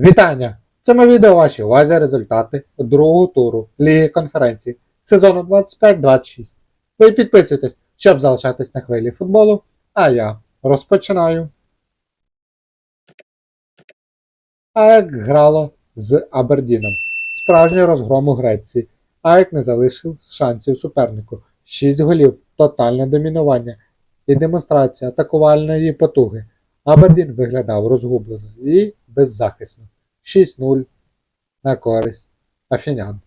Вітання! В цьому відео ваші увазі результати другого туру Ліги конференцій сезону 25-26. Ви підписуйтесь, щоб залишатись на хвилі футболу, а я розпочинаю. АЕК грало з Абердіном. Справжній розгром у Греції. АЕК не залишив шансів супернику. 6 голів, тотальне домінування і демонстрація атакувальної потуги. Абердін виглядав розгублено і беззахисно. 6-0 на користь афінян.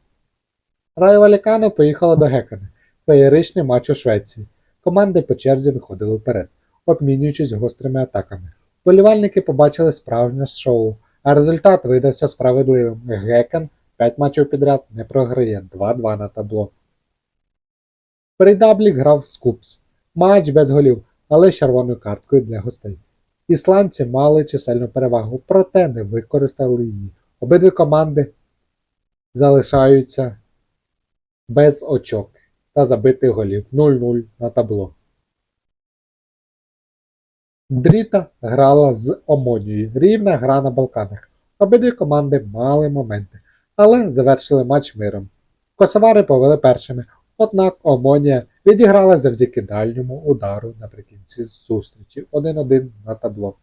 Райо Валікано поїхала до Гекани. Феєричний матч у Швеції. Команди по черзі виходили вперед, обмінюючись гострими атаками. Болівальники побачили справжнє шоу, а результат видався справедливим. Гекан 5 матчів підряд не програє 2-2 на табло. Перейдаблік грав в Скупс. Матч без голів, але з червоною карткою для гостей. Ісландці мали чисельну перевагу, проте не використали її. Обидві команди залишаються без очок та забитих голів 0-0 на табло. Дріта грала з Омонією. Рівна гра на Балканах. Обидві команди мали моменти, але завершили матч миром. Косовари повели першими, однак Омонія відіграла завдяки дальньому удару наприкінці зустрічі 1-1 на табло.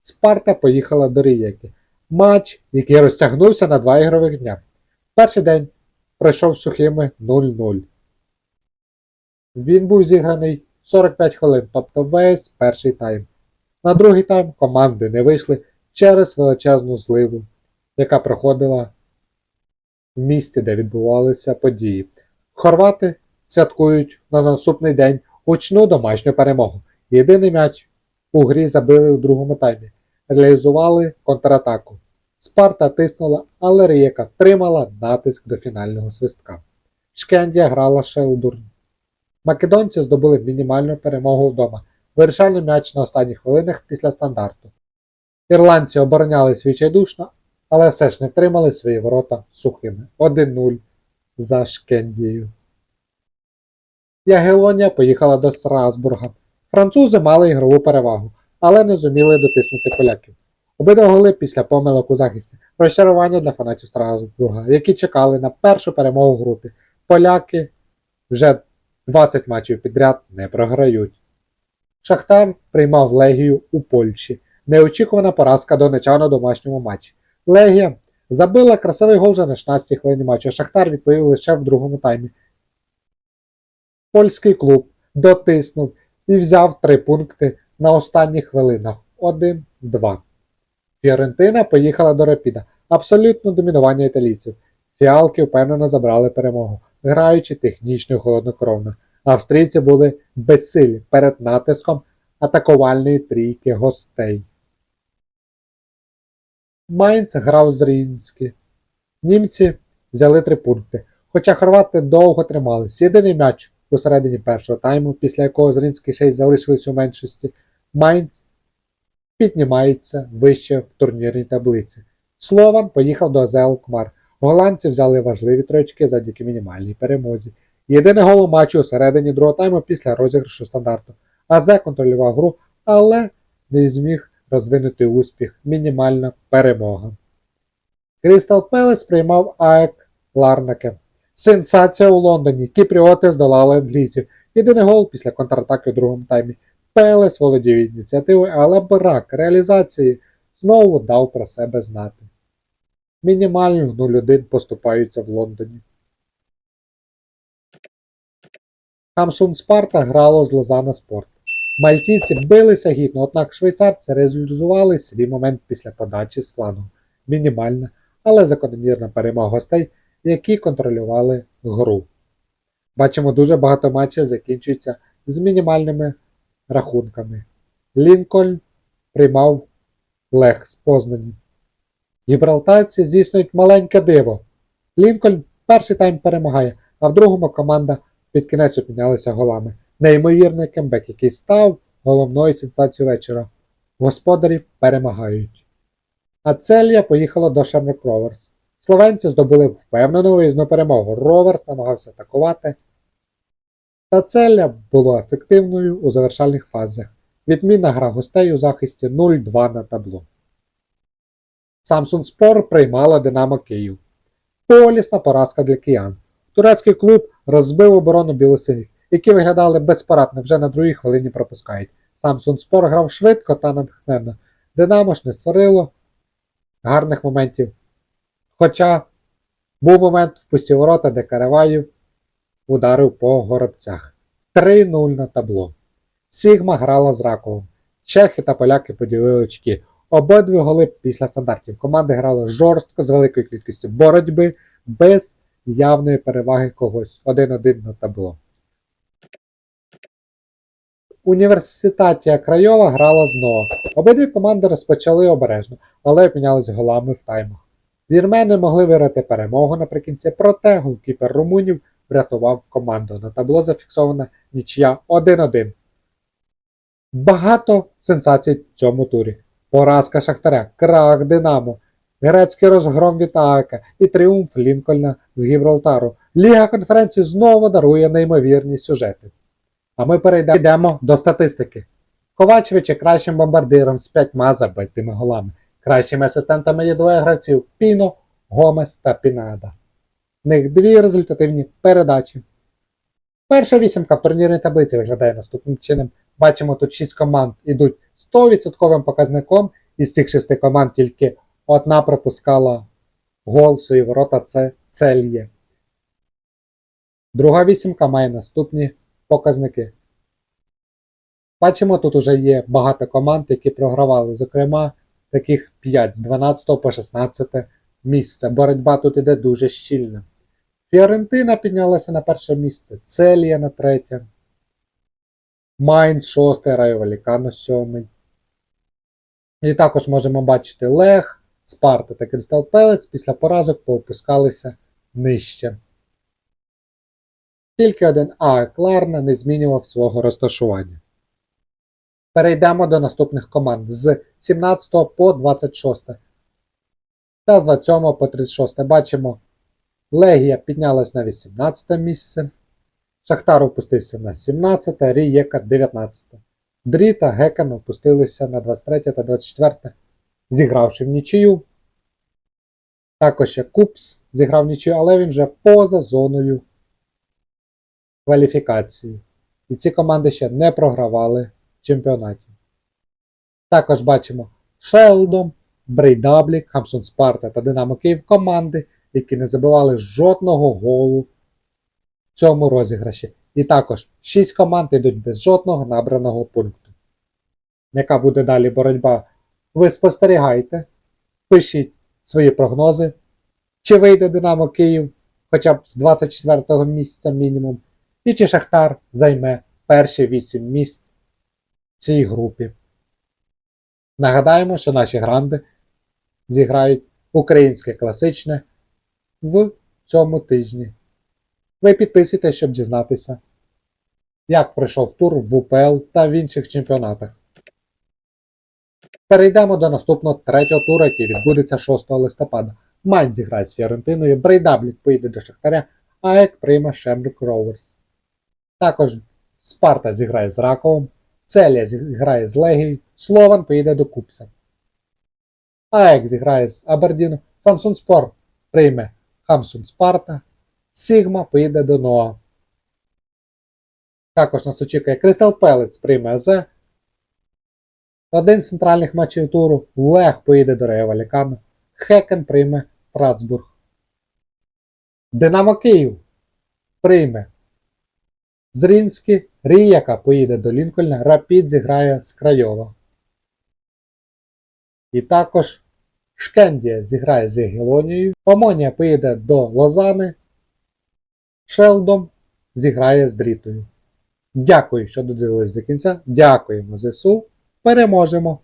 Спарта поїхала до Рієки. Матч, який розтягнувся на два ігрових дня. Перший день пройшов сухими 0-0. Він був зіграний 45 хвилин, тобто весь перший тайм. На другий тайм команди не вийшли через величезну зливу, яка проходила в місті, де відбувалися події. Хорвати святкують на наступний день гучну домашню перемогу. Єдиний м'яч у грі забили у другому таймі. Реалізували контратаку. Спарта тиснула, але Рієка втримала натиск до фінального свистка. Шкендія грала Шелдурн. Македонці здобули мінімальну перемогу вдома. Вирішальний м'яч на останніх хвилинах після стандарту. Ірландці оборонялись відчайдушно, але все ж не втримали свої ворота сухими. 1-0 за Шкендією. Ягелонія поїхала до Страсбурга. Французи мали ігрову перевагу, але не зуміли дотиснути поляків. Обидва голи після помилок у захисті. Розчарування для фанатів Страсбурга, які чекали на першу перемогу в групі. Поляки вже 20 матчів підряд не програють. Шахтар приймав Легію у Польщі. Неочікувана поразка донечан у домашньому матчі. Легія забила красивий гол вже на 16 хвилині матчу. Шахтар відповів лише в другому таймі. Польський клуб дотиснув і взяв три пункти на останніх хвилинах 1-2. Фіорентина поїхала до Рапіда. Абсолютно домінування італійців. Фіалки впевнено забрали перемогу, граючи технічно холоднокровно. Австрійці були безсилі перед натиском атакувальної трійки гостей. Майнц грав з Рінські. Німці взяли три пункти. Хоча хорвати довго тримались. Єдиний м'яч у середині першого тайму, після якого Зринський ще й залишились у меншості, Майнц піднімається вище в турнірній таблиці. Слован поїхав до АЗЛ Кмар. Голландці взяли важливі трички завдяки мінімальній перемозі. Єдиний гол у матчі у середині другого тайму після розіграшу стандарту. АЗ контролював гру, але не зміг розвинути успіх. Мінімальна перемога. Крістал Пелес приймав АЕК Ларнаке. Сенсація у Лондоні. Кіпріоти здолали англійців. Єдиний гол після контратаки у другому таймі. Пелес володів ініціативою, але брак реалізації знову дав про себе знати. Мінімально 0-1 поступаються в Лондоні. Хамсун Спарта грало з Лозана Спорт. Мальтійці билися гідно, однак швейцарці реалізували свій момент після подачі з флангу. Мінімальна, але закономірна перемога гостей, які контролювали гру. Бачимо, дуже багато матчів закінчується з мінімальними рахунками. Лінкольн приймав Лех з Познані. Гібралтарці здійснюють маленьке диво. Лінкольн перший тайм перемагає, а в другому команда під кінець опінялися голами. Неймовірний кембек, який став головною сенсацією вечора. Господарі перемагають. А Целія поїхала до Шемрок Роверс. Словенці здобули впевнену виїзну перемогу. Роверс намагався атакувати. Та Целя була ефективною у завершальних фазах. Відмінна гра гостей у захисті 0-2 на табло. Samsung Спор приймала Динамо Київ. Полісна поразка для киян. Турецький клуб розбив оборону білосиніх, які виглядали безпорадно вже на другій хвилині пропускають. Samsung Спор грав швидко та натхненно. Динамо ж не створило гарних моментів. Хоча був момент в пусті ворота, де Караваєв ударив по горобцях. 3-0 на табло. Сігма грала з Раковим. Чехи та поляки поділили очки. Обидві голи після стандартів. Команди грали жорстко з великою кількістю боротьби без явної переваги когось. 1-1 на табло. Університатія Крайова грала знову. Обидві команди розпочали обережно, але обмінялись голами в таймах. Вірмени могли виграти перемогу наприкінці, проте голкіпер румунів врятував команду. На табло зафіксована нічия 1-1. Багато сенсацій в цьому турі. Поразка Шахтаря, крах Динамо, грецький розгром від АЕКа і тріумф Лінкольна з Гібралтару. Ліга конференції знову дарує неймовірні сюжети. А ми перейдемо до статистики. Ковачевич є кращим бомбардиром з п'ятьма забитими голами. Кращими асистентами є двоє гравців Піно, Гомес та Пінада. В них дві результативні передачі. Перша вісімка в турнірній таблиці виглядає наступним чином. Бачимо, тут 6 команд ідуть 100% показником. Із цих 6 команд тільки одна пропускала гол свої ворота це Цельє. Друга вісімка має наступні показники. Бачимо, тут уже є багато команд, які програвали. Зокрема, таких 5 з 12 по 16 місце. Боротьба тут іде дуже щільна. Фіорентина піднялася на перше місце, Целія на третє. Майнц шостий, Райо Валікано сьомий. І також можемо бачити Лех, Спарта та Кристал Пелець після поразок поопускалися нижче. Тільки один АЕК Ларна не змінював свого розташування. Перейдемо до наступних команд з 17 по 26. Та з 27 по 36 бачимо Легія піднялась на 18 місце. Шахтар опустився на 17, Рієка 19. Дрі та Гекан опустилися на 23 та 24, зігравши в нічию. Також ще Купс зіграв нічию, але він вже поза зоною кваліфікації. І ці команди ще не програвали чемпіонаті. Також бачимо Шелдом, Брейдаблік, Хамсон Спарта та Динамо Київ команди, які не забивали жодного голу в цьому розіграші. І також 6 команд йдуть без жодного набраного пункту. Яка буде далі боротьба? Ви спостерігайте, пишіть свої прогнози, чи вийде Динамо Київ хоча б з 24 го місця мінімум, і чи Шахтар займе перші 8 місць цій групі. Нагадаємо, що наші гранди зіграють українське класичне в цьому тижні. Ви підписуйтесь, щоб дізнатися, як пройшов тур в УПЛ та в інших чемпіонатах. Перейдемо до наступного третього туру, який відбудеться 6 листопада. Майн зіграє з Фіорентиною, Брейдаблік поїде до Шахтаря, а Ек прийме Шембрюк Роверс. Також Спарта зіграє з Раковом, Целія зіграє з Легією, Слован поїде до Купса. АЕК зіграє з Абердіну, Самсун Спор прийме Хамсун Спарта, Сігма поїде до Ноа. Також нас очікує Кристал Пелець прийме АЗ. Один з центральних матчів туру Лех поїде до Валікану, Хекен прийме Страсбург. Динамо Київ прийме Зрінський, Ріяка поїде до Лінкольна, Рапід зіграє з Крайова. І також Шкендія зіграє з Ягелонією, Омонія поїде до Лозани, Шелдом зіграє з Дрітою. Дякую, що додивились до кінця. Дякуємо ЗСУ. Переможемо!